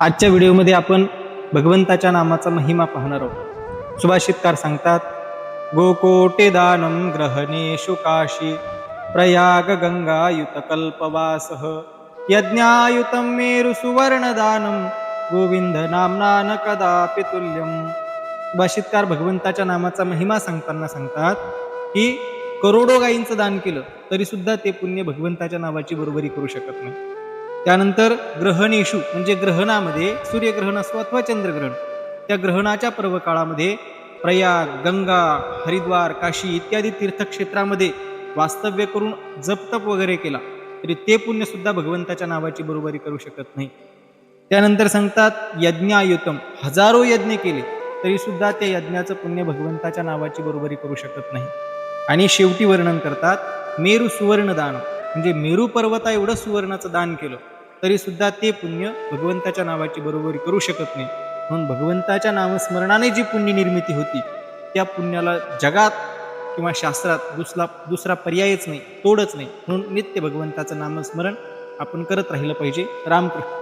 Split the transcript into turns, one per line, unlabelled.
आजच्या व्हिडिओमध्ये आपण भगवंताच्या नामाचा महिमा पाहणार आहोत. सुभाषितकार सांगतात गोकोटे दानम ग्रहणेशु काशी प्रयाग गंगायुत यज्ञायुतं मेरु सुवर्णदानम गोविंद नामना न कदापि तुल्यम. सुभाषितकार भगवंताच्या नामाचा महिमा सांगताना सांगतात की करोडो गायींचं दान केलं तरी सुद्धा ते पुण्य भगवंताच्या नावाची बरोबरी करू शकत नाही. त्यानंतर ग्रहणेशू म्हणजे ग्रहणामध्ये सूर्यग्रहण असो अथवा चंद्रग्रहण त्या ग्रहणाच्या पर्व काळामध्ये प्रयाग गंगा हरिद्वार काशी इत्यादी तीर्थक्षेत्रामध्ये वास्तव्य करून जपतप वगैरे केला तरी ते पुण्यसुद्धा भगवंताच्या नावाची बरोबरी करू शकत नाही. त्यानंतर सांगतात यज्ञायुतम हजारो यज्ञ केले तरी सुद्धा त्या यज्ञाचं पुण्य भगवंताच्या नावाची बरोबरी करू शकत नाही. आणि शेवटी वर्णन करतात मेरू सुवर्णदान म्हणजे मेरू पर्वता एवढं सुवर्णाचं दान केलं तरी सुद्धा ते पुण्य भगवंताच्या नावाची बरोबरी करू शकत नाही. म्हणून भगवंताच्या नामस्मरणाने जी पुण्य निर्मिती होती त्या पुण्याला जगात किंवा शास्त्रात दुसरा दुसरा पर्यायच नाही तोडच नाही. म्हणून नित्य भगवंताचं नामस्मरण आपण करत राहिलं पाहिजे. रामकृष्ण.